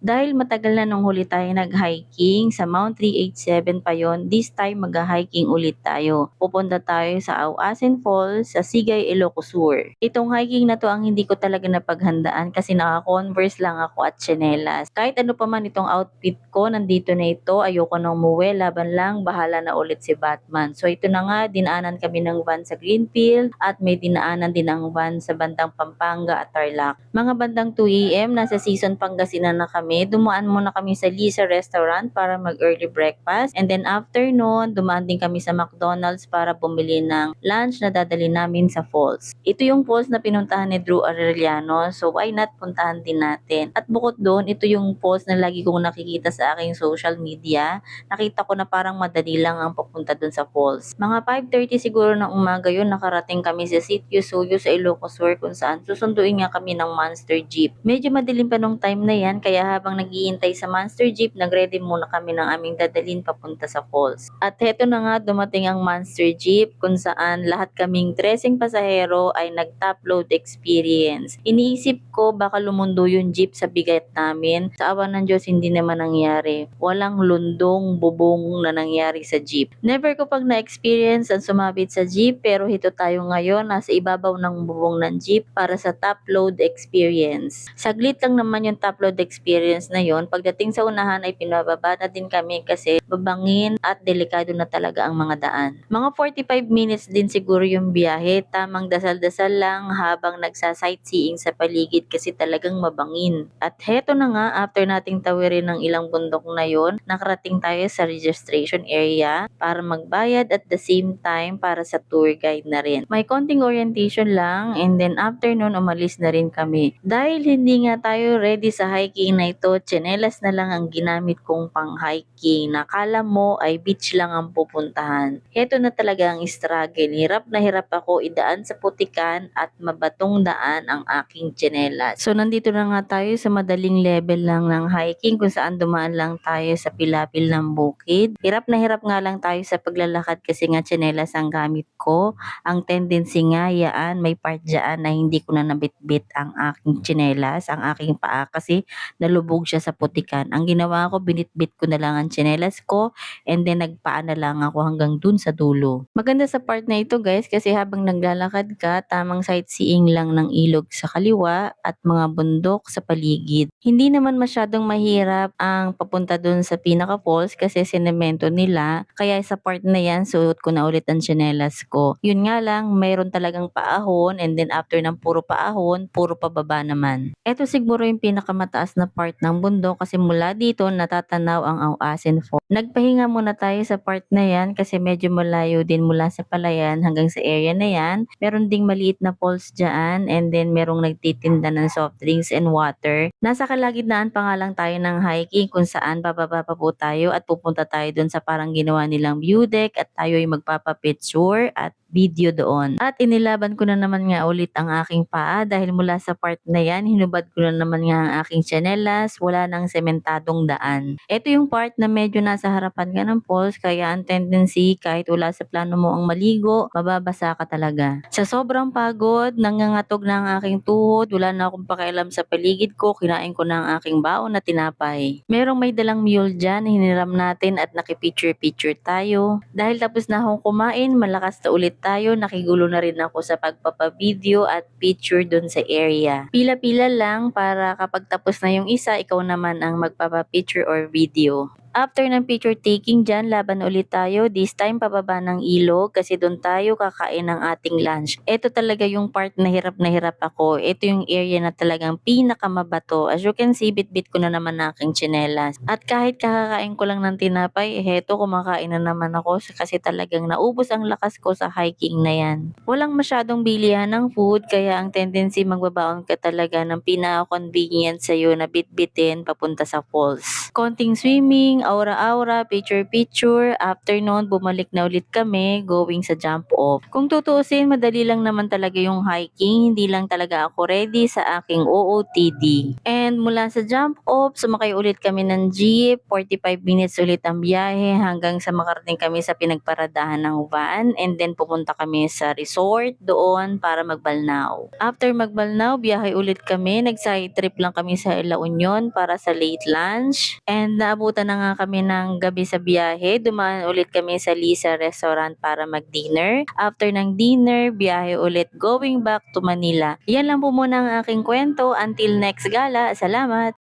Dahil matagal na nung huli tayo nag-hiking sa Mount 387 pa yon, this time mag-hiking ulit tayo. Pupunta tayo sa Auasin Falls sa Sigay, Ilocos Sur. Itong hiking na to ang hindi ko talaga napaghandaan kasi naka-converse lang ako at chinelas. Kahit ano pa man itong outfit ko, nandito na ito, ayoko nang umuwi, laban lang, bahala na ulit si Batman. So ito na nga, dinaanan kami ng van sa Greenfield at may dinaanan din ang van sa bandang Pampanga at Tarlac. Mga bandang 2 a.m. nasa season Pangasinan na kami. Dumaan muna kami sa Lisa Restaurant para mag early breakfast. And then after noon, dumaan din kami sa McDonald's para bumili ng lunch na dadali namin sa falls. Ito yung falls na pinuntahan ni Drew Arellano. So why not puntahan din natin? At bukod doon, ito yung falls na lagi kong nakikita sa aking social media. Nakita ko na parang madali lang ang papunta doon sa falls. Mga 5.30 siguro ng umaga yun, nakarating kami sa Sitio Suyo sa Ilocos Sur kung saan susunduin nga kami ng Monster Jeep. Medyo madilim pa nung time na yan, kaya habang naghihintay sa Monster Jeep, nagready muna kami ng aming dadalhin papunta sa falls. At heto na nga, dumating ang Monster Jeep kung saan lahat kaming treseng pasahero ay nag-top load experience. Iniisip ko baka lumundo yung jeep sa bigat namin. Sa awa ng Diyos, hindi naman nangyari. Walang lundong bubong na nangyari sa jeep. Never ko pag na-experience ang sumabit sa jeep pero hito tayo ngayon nasa ibabaw ng bubong ng jeep para sa top load experience. Saglit lang naman yung top load experience na yon. Pagdating sa unahan ay pinababa na din kami kasi babangin at delikado na talaga ang mga daan. Mga 45 minutes din siguro yung biyahe. Tamang dasal-dasal lang habang nagsa-sightseeing sa paligid kasi talagang mabangin. At heto na nga, after nating tawirin ng ilang bundok na yon, nakarating tayo sa registration area para magbayad at the same time para sa tour guide na rin. May konting orientation lang and then after nun umalis na rin kami. Dahil hindi nga tayo ready sa hiking na tsinelas na lang ang ginamit kong pang hiking. Nakala mo ay beach lang ang pupuntahan. Heto na talaga ang struggle. Hirap na hirap ako idaan sa putikan at mabatong daan ang aking tsinelas. So nandito na nga tayo sa madaling level lang ng hiking kung saan dumaan lang tayo sa pilapil ng bukid. Hirap na hirap nga lang tayo sa paglalakad kasi nga tsinelas ang gamit ko. Ang tendency nga yaan may part dyan na hindi ko na nabitbit ang aking tsinelas, ang aking paa kasi nalubog siya sa putikan. Ang ginawa ko, binitbit ko na lang ang tsinelas ko and then nagpaa na lang ako hanggang dun sa dulo. Maganda sa part na ito guys kasi habang naglalakad ka, tamang sightseeing lang ng ilog sa kaliwa at mga bundok sa paligid. Hindi naman masyadong mahirap ang papunta dun sa pinaka falls kasi sinemento nila. Kaya sa part na yan, suot ko na ulit ang tsinelas ko. Yun nga lang, mayroon talagang paahon and then after ng puro paahon, puro pababa naman. Ito siguro yung pinakamataas na part ng bundok kasi mula dito natatanaw ang Auasin Falls. Nagpahinga muna tayo sa part na yan kasi medyo malayo din mula sa palayan hanggang sa area na yan. Meron ding maliit na falls dyan and then merong nagtitinda ng soft drinks and water. Nasa kalagitnaan pa nga lang tayo ng hiking kung saan bababa pa po tayo at pupunta tayo dun sa parang ginawa nilang view deck at tayo ay magpapapicture at video doon. At inilaban ko na naman nga ulit ang aking paa dahil mula sa part na yan, hinubad ko na naman nga ang aking chanelas, wala nang sementadong daan. Ito yung part na medyo nasa harapan ka ng falls, kaya ang tendency kahit wala sa plano mo ang maligo, mababasa ka talaga. Sa sobrang pagod, nangangatog na ang aking tuhod, wala na akong pakialam sa paligid ko, kinain ko na ang aking baon na tinapay. Merong may dalang mule dyan, hiniram natin at nakipicture-picture tayo. Dahil tapos na akong kumain, malakas na ulit tayo, nakigulo na rin ako sa pagpapavideo at picture dun sa area. Pila-pila lang para kapag tapos na yung isa, ikaw naman ang magpapapicture or video. After ng picture taking dyan, laban ulit tayo. This time, pababa ng ilog kasi doon tayo kakain ng ating lunch. Ito talaga yung part na hirap na hirap ako. Ito yung area na talagang pinakamabato. As you can see, bit-bit ko na naman na aking tsinelas. At kahit kakakain ko lang ng tinapay, heto kumakain na naman ako kasi talagang naubos ang lakas ko sa hiking na yan. Walang masyadong bilihan ng food kaya ang tendency magbabaon ka talaga ng pinaka-convenient sa'yo na bit-bitin papunta sa falls. Konting swimming, aura-aura, picture-picture. After nun, bumalik na ulit kami going sa jump off. Kung tutuusin, madali lang naman talaga yung hiking. Hindi lang talaga ako ready sa aking OOTD. And mula sa jump off, sumakay ulit kami ng jeep. 45 minutes ulit ang biyahe hanggang sa makarating kami sa pinagparadahan ng van. And then pupunta kami sa resort doon para magbalnaw. After magbalnaw, biyahe ulit kami. Nag-side trip lang kami sa La Union para sa late lunch. And naabutan na nga kami ng gabi sa biyahe. Dumaan ulit kami sa Lisa Restaurant para mag-dinner. After ng dinner, biyahe ulit going back to Manila. Yan lang po muna ang aking kwento. Until next gala, salamat!